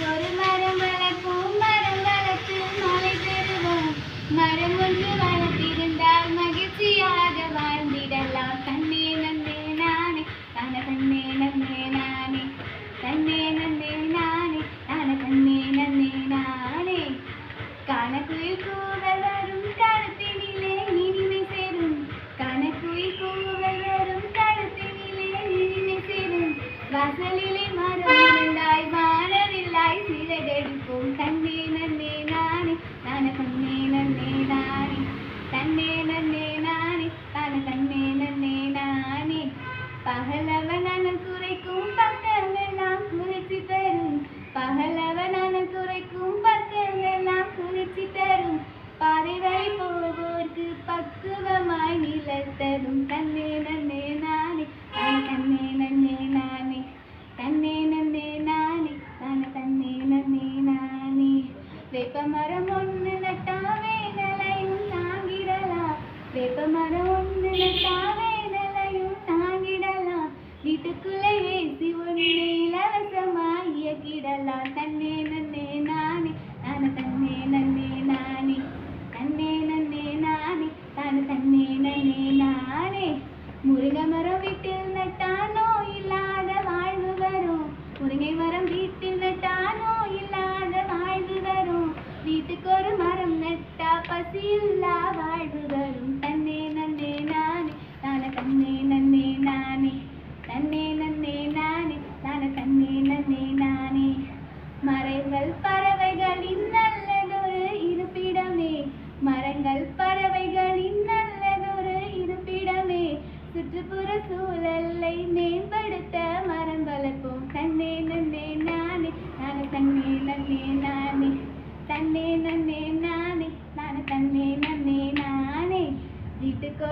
ஒரு மரம் வளர்ப்போம் மரம் வளர்த்து மழை பெறுவோம். மரம் ஒன்று வளர்த்திட மரம் ஒன்று நட்டாவே நிலையும் தாங்கிடலாம். வேப்ப மரம் ஒன்று நட்டாவே நிலையும் தாங்கிடலாம். வீட்டுக்குள்ளே ஏசி ஒன்று இலவசமாய் இயக்கிடலாம். தன்னே நன்னே நானே நான் தன்னே நன்னே நானே. தன்னே நன்னே நானே தான தன்னே நன்னே நானே. முருங்கை மரம் வீட்டில் நட்டான் பசியில்லா வாழ்வு வரும் தன்னே நன்னே நானே நான தன்னே நன்னே நானே தன்னே நன்னே நானே நான தன்னே நன்னே நானே மரங்கள் பறவைகளின் நல்லதொரு இருப்பிடமே மரங்கள் பறவைகளின் நல்லதொரு இருப்பிடமே சுற்றுப்புற சூழலை மேம்படுத்த மரம் வளர்ப்போம் தன்னே நன்னே நானே நான தன்னே நன்னே நானே தன்னே நன்னே நானே நானே தன்னே நன்னே நானே வீட்டுக்கு